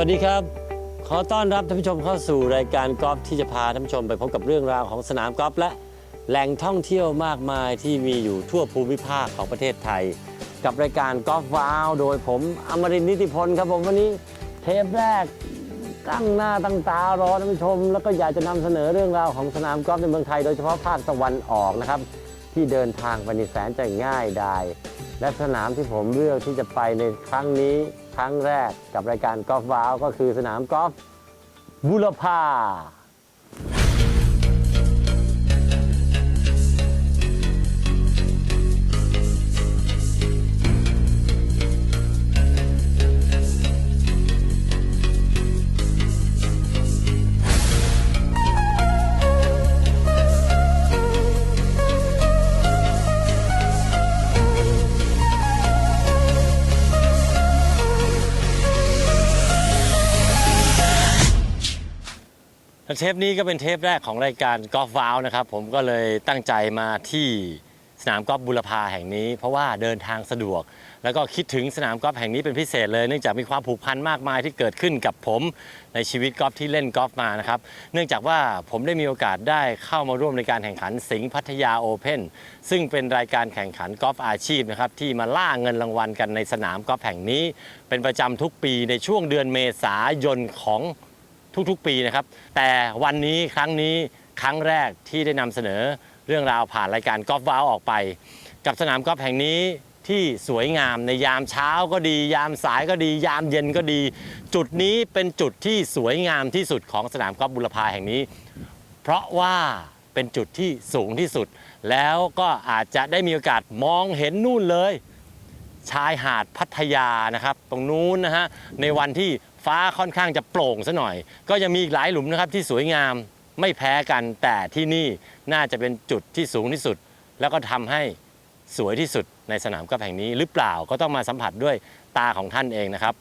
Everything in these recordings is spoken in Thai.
วัสดีครับ ขอต้อนรับท่านผู้ชมเข้าสู่รายการกอล์ฟที่จะพาท่านผู้ชมไปพบกับเรื่องราวของสนามกอล์ฟและแหล่งท่องเที่ยวมากมายที่มีอยู่ทั่วภูมิภาคของประเทศไทย กับรายการกอล์ฟว้าวโดยผมอมรินทร์นิติพลครับผมวันนี้เทปแรกตั้งหน้าตั้งตารอท่านผู้ชม แล้วก็อยากจะนำเสนอเรื่องราวของสนามกอล์ฟในเมืองไทยโดยเฉพาะภาคตะวันออกนะครับ ที่เดินทางไปในแสนจะง่ายดายและสนามที่ผมเลือกที่จะไปในครั้งนี้ ครั้งแรกกับรายการกอล์ฟว้าวก็คือสนามกอล์ฟบุรพา เทปนี้ก็เป็นเทปแรกของรายการกอล์ฟวาวนะครับผมก็เลยตั้งใจมาที่สนามกอล์ฟบุรพาแห่งนี้ เพราะว่าเดินทางสะดวก แล้วก็คิดถึงสนามกอล์ฟแห่งนี้เป็นพิเศษเลยเนื่องจากมีความผูกพันมากมายที่เกิดขึ้นกับผมในชีวิตกอล์ฟที่เล่นกอล์ฟมานะครับเนื่องจากว่าผมได้มีโอกาสได้เข้ามาร่วมในการแข่งขันสิงห์พัทยาโอเพ่นซึ่งเป็นรายการแข่งขันกอล์ฟอาชีพนะครับที่มาล่าเงินรางวัลกันในสนามกอล์ฟแห่งนี้ เป็นประจำทุกปีในช่วงเดือนเมษายนของ ทุกๆ ปีนะครับ แต่วันนี้ครั้งนี้ครั้งแรกที่ได้นำเสนอเรื่องราวผ่านรายการกอล์ฟว้าวออกไป กับสนามกอล์ฟแห่งนี้ที่สวยงามในยามเช้าก็ดี ยามสายก็ดี ยามเย็นก็ดี จุดนี้เป็นจุดที่สวยงามที่สุดของสนามกอล์ฟบุรพาแห่งนี้ เพราะว่าเป็นจุดที่สูงที่สุด แล้วก็อาจจะได้มีโอกาสมองเห็นนู่นเลย ชายหาดพัทยานะครับ ตรงนู้นนะฮะในวันที่ ฟ้าค่อนข้างจะโปร่งซะหน่อย ก็ยังมีอีกหลายหลุมนะครับที่สวยงามไม่แพ้กันแต่ที่นี่น่าจะเป็นจุดที่สูงที่สุด แล้วก็ทำให้สวยที่สุดในสนามกอล์ฟแห่งนี้ หรือเปล่าก็ต้องมาสัมผัสด้วยตาของท่านเองนะครับ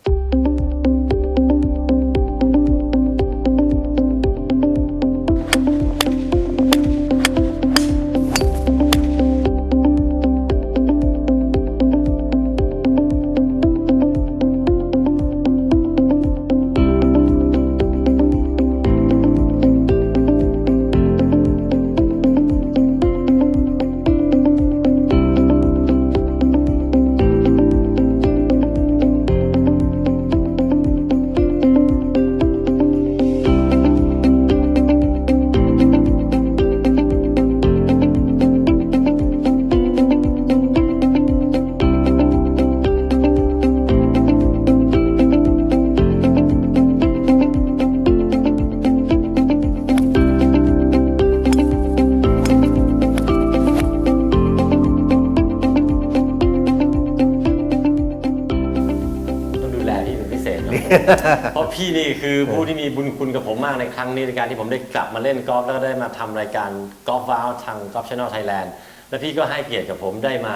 เศษเนอะเพราะพี่นี่คือผู้ที่มีบุญคุณกับผมมากในครั้งนี้ในการที่ผมได้กลับมาเล่นกอล์ฟแล้วก็ได้มาทำรายการกอล์ฟว้าวทางกอล์ฟช n น e l ไทยแลนด์และพี่ก็ให้เกียรติกับผมได้มา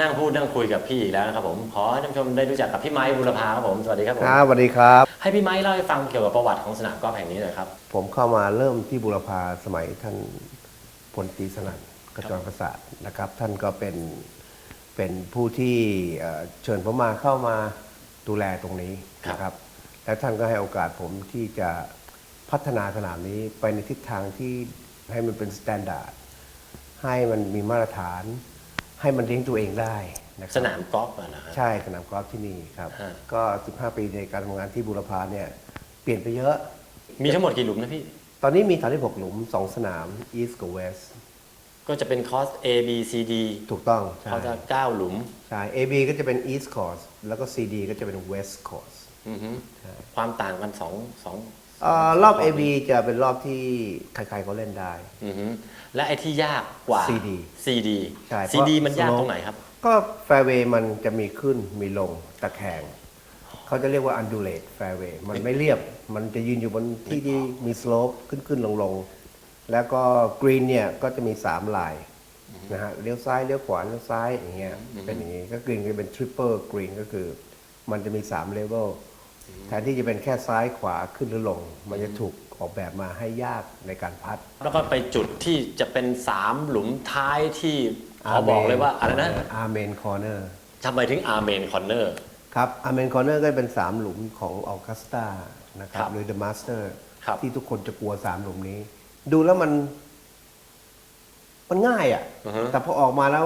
นั่งพูดนั่งคุยกับพี่อีกแล้วนะครับผมขอให้ท่านผู้ชมได้รู้จักกับพี่ไม้บุรพาครับผมสวัสดีครับผมครับสวัสดีครับ ให้พี่ไม้เล่าให้ฟังเกี่ยวกับประวัติของสนามกอล์ฟแห่งนี้หน่อยครับผมเข้ามาเริ่มที่บุรพาสมัยท่านพลตรีสนั่นกระจรประสาทนะครับ ท่านก็เป็นเป็นผู้ที่เอ่อเชิญผมมาเข้ามาดูแลตรงนี้ครับนะครับ และท่านก็ให้โอกาสผมที่จะพัฒนาสนามนี้ไปในทิศทางที่ให้มันเป็นสแตนดาร์ดให้มันมีมาตรฐาน ให้มันเลี้ยงตัวเองได้นะครับสนามกอล์ฟอะนะฮะ ใช่สนามกอล์ฟที่นี่ครับ ฮะ ก็ 15 ปีในการทำงานที่บุรพาเนี่ยเปลี่ยนไปเยอะ มีทั้งหมดกี่หลุมนะพี่ ตอนนี้มี36หลุม 2 สนาม East กับ West ก็จะเป็นคอร์ส A B C D ถูกต้องใช่เขาจะเก้าหลุม ใช่ AB ก็จะเป็น East Course แล้วก็ CD ก็จะเป็น West Course อือฮึ ความต่างกันสองสองเอ่อรอบ AB จะเป็นรอบที่ใครๆก็เล่นได้อือฮึและไอ้ที่ยากกว่า CD CD ใช่ CD เพราะมันยาก slope ตรงไหนครับ ก็แฟร์เวย์มันจะมีขึ้นมีลงตะแคงเขาจะเรียกว่า undulate fairway มันไม่เรียบ มันจะยืนอยู่บนที่ที่มี slope ขึ้นขึ้นลงลงแล้วก็ green เนี่ยก็จะมี 3 ลายนะฮะเลี้ยวซ้ายเลี้ยวขวาเลี้ยวซ้ายอย่างเงี้ยเป็นอย่างงี้ก็ green ก็เป็น triple green ก็คือ มันจะมี3 level แทนที่จะเป็นแค่ซ้ายขวาขึ้นหรือลง มันจะถูกออกแบบมาให้ยากในการพัด แล้วก็ไปจุดที่จะเป็นสามหลุมท้ายที่ขอบอกเลยว่าอะไรนะอาเมนคอร์เนอร์ทำไมถึงอาร์เมนคอนเนอร์ครับอเมนคอร์เนอร์ก็เป็น3หลุมของออ g กัสตานะครัครับบหรือ The Master ครับที่ทุกคนจะกลัว3หลุมนี้ ดูแล้วมัน มันง่ายอะ่ะอือฮึแต่พอออกมาแล้ว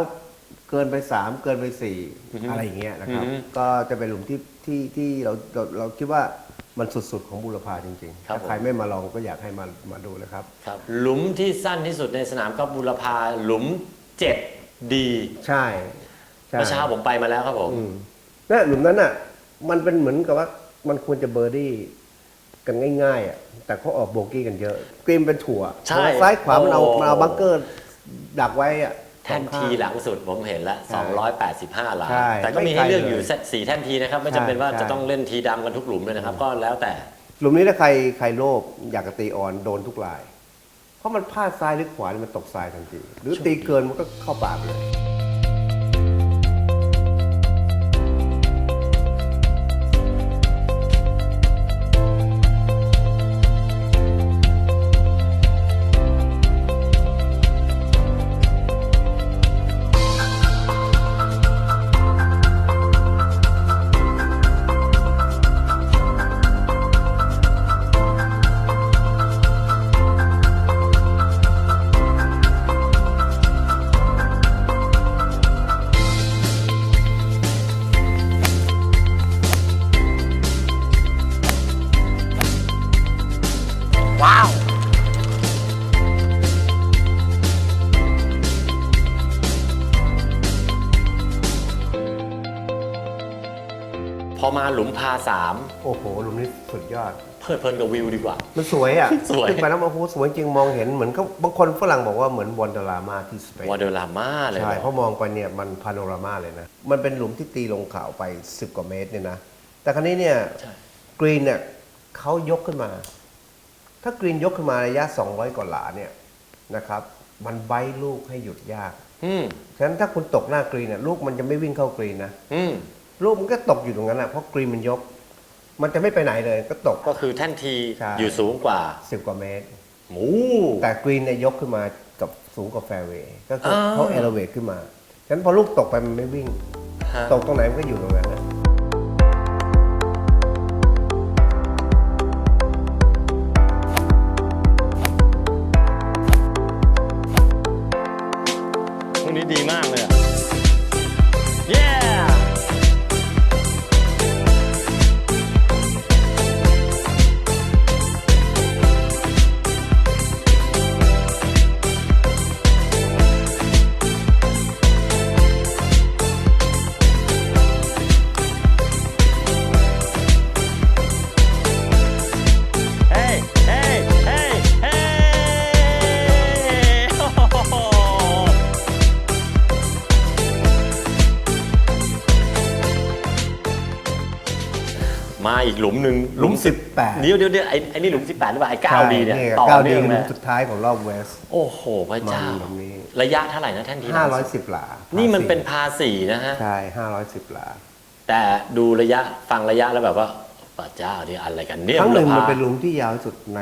เกินไป3เกินไป4อะไรอย่างเงี้ยนะครับอือฮึก็จะเป็นหลุมที่ที่ที่เราเราเราคิดว่ามันสุดๆของบุรพาจริงๆ ครับถ้าใครผมไม่มาลองก็อยากให้มามาดูนะครับ ครับหลุมที่สั้นที่สุดในสนามกอล์ฟบุรพาหลุม 7D ใช่ใช่เมื่อเช้าผมไปมาแล้วครับผม อืมนั่นหลุมนั้นอะ มันเป็นเหมือนกับว่ามันควรจะเบอร์ดี้กันง่ายๆอะแต่เขาออกโบกี้กันเยอะกรีมเป็นถั่วใช่ซ้ายขวามันเอาโอ้ มันเอาบังเกอร์ดักไว้อะ แท่นทีหลังสุดผมเห็นแล้วใช่285หลาใช่แต่ก็มีให้เลือกอยู่ไม่ไกลเลยสี่แท่นทีนะครับไม่จำเป็นว่าใช่จะต้องเล่นทีดำกันทุกหลุมเลยนะครับ ก็แล้วแต่หลุมนี้ถ้าใครใครโลภอยากจะตีออนโดนทุกลาย เพราะมันพลาดซ้ายหรือขวานี่มันตกทรายทันทีหรือตีเกินมันก็เข้าปากเลย ลุมพาสามโอ้โหหลุมนี้สุดยอด เพลิดเพลินกับวิวดีกว่า มันสวยอะสวย ขึ้นไปแล้วมาโอ้โหสวยจริงมองเห็นเหมือนเขาบางคนฝรั่งบอกว่าเหมือนวอนเดอรามาที่สเปนวอเดลาม่าเลยใช่เหรเพอราะมองไปเนี่ยมันพาโนรามาเลยนะ มันเป็นหลุมที่ตีลงเขาไป 10 กว่าเมตรเนี่ยนะ แต่ครั้นี้เนี่ยใช่กรีนเนี่ยเขายกขึ้นมา ถ้ากรีนยกขึ้นมาระยะ 200 กว่าหลาเนี่ยนะครับ มันไบท์ลูกให้หยุดยาก อืมฉะนั้นถ้าคุณตกหน้ากรีนเนี่ยลูกมันจะไม่วิ่งเข้ากรีนนะ อืม ลูกมันก็ตกอยู่ตรงนั้นแหละเพราะกรีนมันยก มันจะไม่ไปไหนเลยก็ตก ก็คือแท่นทีใช่ อยู่สูงกว่า10กว่าเมตร หมู แต่กรีนเนี่ยยกขึ้นมากับสูงกว่าแฟร์เวย์ก็คืออ้าว เขาเอลเวทขึ้นมาฉะนั้นพอลูกตกไปมันไม่วิ่ง ฮะ ตกตรงไหนมันก็อยู่ตรงนั้นนะ อีกหลุมหนึ่งหลุมสิบแปดเดี๋ยวเดี๋ยวเดี๋ยวไอ้ไอ้นี่หลุมสิบแปดหรือเปล่าไอ้เก้าดีเนี่ยต่อเก้าดีเนื่องหเลลุยมสุดท้ายของรอบเวส โอ้โหพระเจ้ามันหลุมนี้ ระยะเท่าไหร่นะแท่นทีห้าร้อยสิบหลา นี่นี่มันเป็นพาสี่นะฮะ ใช่ห้าร้อยสิบหลา แต่ดูระยะฟังระยะแล้วแบบว่าพระเจ้านี่อะไรกันเนี่ยครั้งหนึ่งบุรมันพาเป็นหลุมที่ยาวที่สุดใน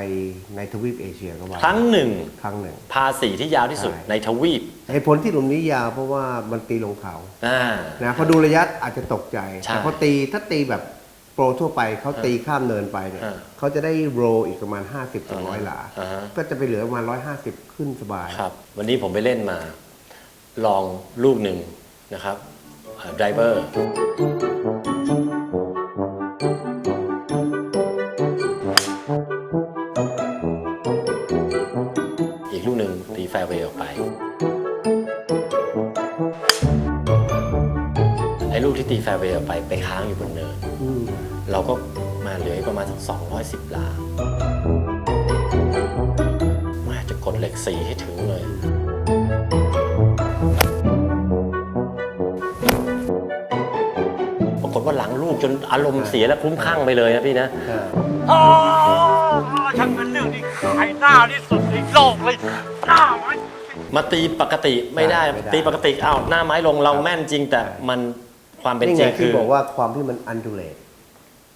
ในทวีปเอเชียก็ว่าครั้งหนึ่งครั้งหนึ่ง พาสี่ที่ยาวที่สุดใช่ ในทวีปเหตุผลที่หลุมนี้ยาวเพราะว่ามันตีลงเขา อ่า นะพอดูระยะอาจจะตกใจ ใช่ แต่พอตีถ้าตีแบบ โปรทั่วไปเขาตีข้ามเนินไปเนี่ยอ่าเขาจะได้โรอีกประมาณ50ถึงร้อยหลา อ่าฮะ ก็จะไปเหลือประมาณ 150 ขึ้นสบาย ครับ วันนี้ผมไปเล่นมา ลองลูกหนึ่งนะครับไดเวอร์อีกลูกหนึ่งตีแฟร์เวย์ออกไป ไอ้ลูกที่ตีแฟร์เวย์ออกไป ไปค้างอยู่บนเนินอืมเราก็ มาเหลืออีกประมาณสัก210 ลาแม่จะกดเหล็กสีให้ถึงเลยปรากฏว่าหลังลูกจนอารมณ์เสียและคลุ้มคลั่งไปเลยนะพี่นะอ่าโอ้ช่างเป็นเรื่องที่ขายหน้าที่สุดในโลกเลยหน้ามันมาตีปกติไม่ได้ตีปกติอ้าวหน้าไม้ลงเราแม่นจริงแต่มันความเป็นนี่จริไงงคืที่อบอกว่าความที่มันอันดูเลต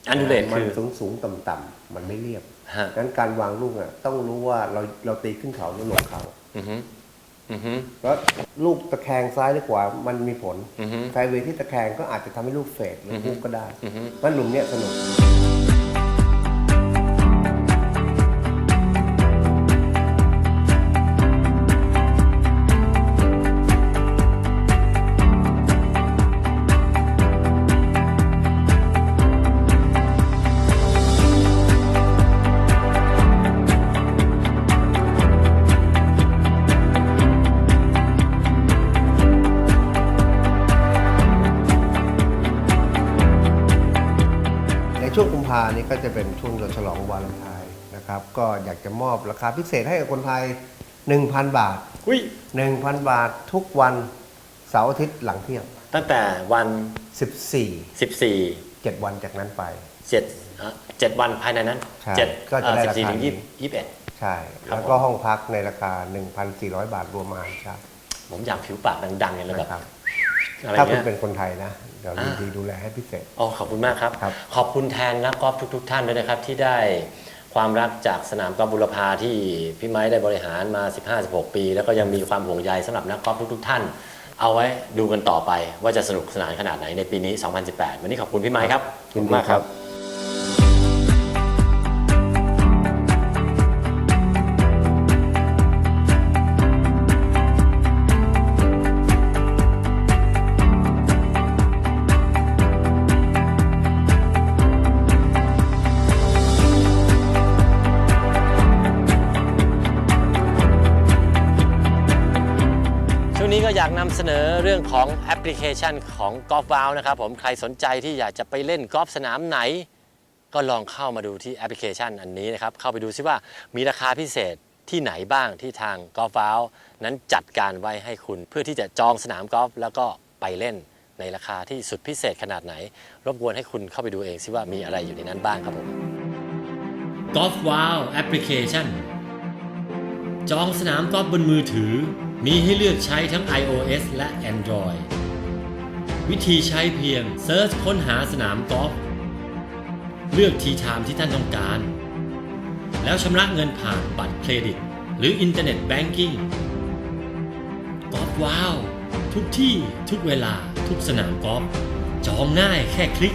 อันดูเลตมัคือสูงสูงต่ำต่ำๆมันไม่เรียบฮะ งั้นการวางลูกอะต้องรู้ว่าเราเราตีขึ้นเขาหรือลงเขา อือฮึอือฮึ แล้วลูกตะแคงซ้ายหรือขวามันมีผลอือฮึแฟร์เวย์ที่ตะแคงก็อาจจะทำให้ลูกเฟดหรือออฮึลูกก็ได้อือฮึมันหลุมเนี้ยสนุกใน เป็นช่วงฉลองวาเลนไทน์นะครับ ก็อยากจะมอบราคาพิเศษให้กับคนไทย 1,000 บาท อุ้ย1,000 บาททุกวันเสาร์อาทิตย์หลังเที่ยง ตั้งแต่วัน 14 14 7วันจากนั้นไปเจ็ดอะเจ็ดวันภายในนั้นใช่เจ็ดก็จะได้ราคาสิบสี่ถึงนี้ยี่ยี่สิบเอ็ดใช่ ครับ แล้วก็ห้องพักในราคา 1,400 บาทรวมอาหารเช้า ผมอยากผิวปากดังๆเลยแล้วแบบนะครับ อะไรถ้าคุณเงี้ยเป็นคนไทยนะเดี๋ยวอ่ายินดีดูแลให้พิเศษ อ๋อขอบคุณมากครับ ครับ ขอบคุณแทนนักกอล์ฟทุก ๆ ท่านด้วยนะครับ ที่ได้ความรักจากสนามกอล์ฟบุรพาที่พี่ไม้ได้บริหารมา 15-16 ปี แล้วก็ยังมีความห่วงใยสำหรับนักกอล์ฟทุก ๆ ท่าน เอาไว้ดูกันต่อไปว่าจะสนุกสนานขนาดไหนในปีนี้ 2018 วันนี้ขอบคุณพี่ไม้ครับยินดีมากครับ อยากนำเสนอเรื่องของแอปพลิเคชันของกอล์ฟวาวนะครับผมใครสนใจที่อยากจะไปเล่นกอล์ฟสนามไหน ก็ลองเข้ามาดูที่แอปพลิเคชันอันนี้นะครับ เข้าไปดูซิว่ามีราคาพิเศษที่ไหนบ้างที่ทางกอล์ฟวาวนั้นจัดการไว้ให้คุณ เพื่อที่จะจองสนามกอล์ฟแล้วก็ไปเล่นในราคาที่สุดพิเศษขนาดไหน รบกวนให้คุณเข้าไปดูเองซิว่ามีอะไรอยู่ในนั้นบ้างครับผม Golf Wow Application จองสนามกอล์ฟบนมือถือ มีให้เลือกใช้ทั้ง iOS และ Android วิธีใช้เพียงเซิร์ชค้นหาสนามกอล์ฟเลือกทีไทม์ที่ท่านต้องการ แล้วชำระเงินผ่านบัตรเครดิต หรืออินเทอร์เน็ตแบงกิ้งกอล์ฟว้าว ทุกที่ทุกเวลาทุกสนามกอล์ฟจองง่ายแค่คลิก